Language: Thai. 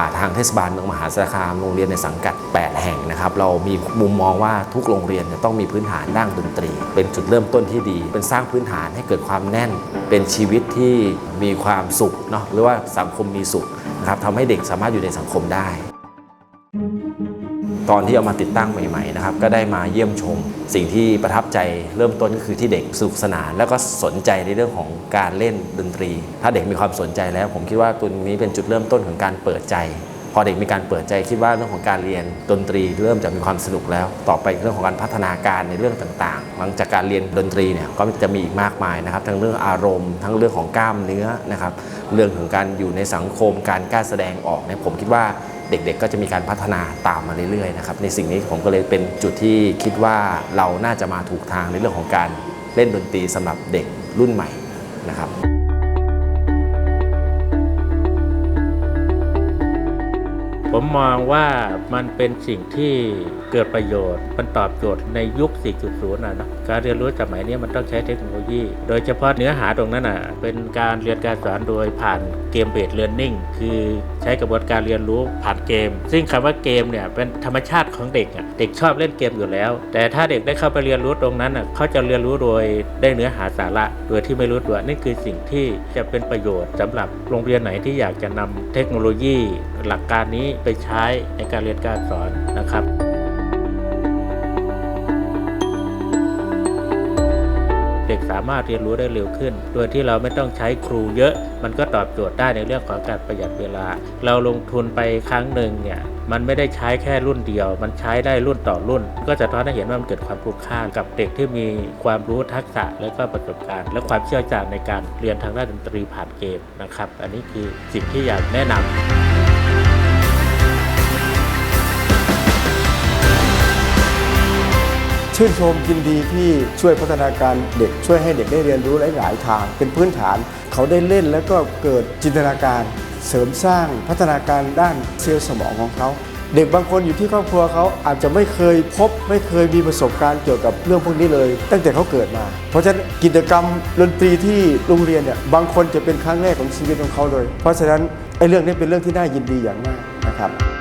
าทางเทศบาลเมืองมหาสารคามโรงเรียนในสังกัด 8 แห่งนะครับ เรามีมุมมองว่าทุกโรงเรียนจะต้องมีพื้นฐานด้านดนตรี เป็นจุดเริ่มต้นที่ดี เป็นสร้างพื้นฐานให้เกิดความแน่น เป็นชีวิตที่มีความสุขเนาะหรือว่าสังคมมีสุขนะครับทำให้เด็กสามารถอยู่ในสังคมได้ ตอนที่เอามาติดตั้งใหม่ๆนะครับก็ได้มาเยี่ยมชม สิ่งที่ประทับใจเริ่มต้นก็คือที่เด็กสนุกสนาน แล้วก็สนใจในเรื่องของการเล่นดนตรี ถ้าเด็กมีความสนใจแล้ว ผมคิดว่าตัวนี้เป็นจุดเริ่มต้นของการเปิดใจ พอเด็กมีการเปิดใจคิดว่าเรื่องของการเรียนดนตรี เริ่มจะมีความสนุกแล้ว ต่อไปเรื่องของการพัฒนาการในเรื่องต่างๆ หลังจากการเรียนดนตรีเนี่ยก็จะมีอีกมากมายนะครับ ทั้งเรื่องอารมณ์ ทั้งเรื่องของกล้ามเนื้อนะครับ เรื่องของการอยู่ในสังคม การกล้าแสดงออกเนี่ยผมคิดว่า เด็กๆ ก็จะมีการพัฒนาตามมาเรื่อยๆนะครับในสิ่งนี้ผมก็เลยเป็นจุดที่คิดว่าเราน่าจะมาถูกทางในเรื่องของการเล่นดนตรีสำหรับเด็กรุ่นใหม่นะครับผมมองว่ามันเป็นสิ่งที่เกิดประโยชน์ มันตอบโจทย์ในยุค 4.0 นะนะการเรียนรู้สมัยนี้มันต้องใช้เทคโนโลยี โดยเฉพาะเนื้อหาตรงนั้นอะเป็นการเรียนการสอนโดยผ่านเกมเบสเรียนนิ่งคือ ช้กระบวนการเรียนรู้ผ่านเกม ซึ่งคำว่าเกมเนี่ยเป็นธรรมชาติของเด็กอะเด็กชอบเล่นเกมอยู่แล้ว แต่ถ้าเด็กได้เข้าไปเรียนรู้ตรงนั้นอะเขาจะเรียนรู้โดยได้เนื้อหาสาระโดยที่ไม่รู้ตัวนี่คือสิ่งที่จะเป็นประโยชน์สำหรับโรงเรียนไหนที่อยากจะนำเทคโนโลยี หลักการนี้ไปใช้ในการเรียนการสอนนะครับ ด็กสามารถเรียนรู้ได้เร็วขึ้น โดยที่เราไม่ต้องใช้ครูเยอะ มันก็ตอบโจทย์ได้ในเรื่องของการประหยัดเวลา เราลงทุนไปครั้งหนึ่งเนี่ยมันไม่ได้ใช้แค่รุ่นเดียว มันใช้ได้รุ่นต่อรุ่น ก็จะท้อนให้เห็นว่ามันเกิดความคุ้มค่ากับเด็กที่มีความรู้ทักษะและก็ประสบการณ์ และความเชี่ยวชาญในการเรียนทางด้านดนตรีผ่านเกมนะครับ อันนี้คือสิ่งที่อยากแนะนำ ชื่นชมยินดีที่ช่วยพัฒนาการเด็กช่วยให้เด็กได้เรียนรู้หลายๆทาง เป็นพื้นฐาน เขาได้เล่นแล้วก็เกิดจินตนาการ เสริมสร้างพัฒนาการด้านเซลล์สมองของเขาเด็กบางคนอยู่ที่ครอบครัวเขาอาจจะไม่เคยพบ ไม่เคยมีประสบการณ์เกี่ยวกับเรื่องพวกนี้เลย ตั้งแต่เขาเกิดมา เพราะฉะนั้นกิจกรรมดนตรีที่โรงเรียนเนี่ยบางคนจะเป็นครั้งแรกของชีวิตของเขาเลย เพราะฉะนั้นไอ้เรื่องนี้เป็นเรื่องที่น่ายินดีอย่างมากนะครับ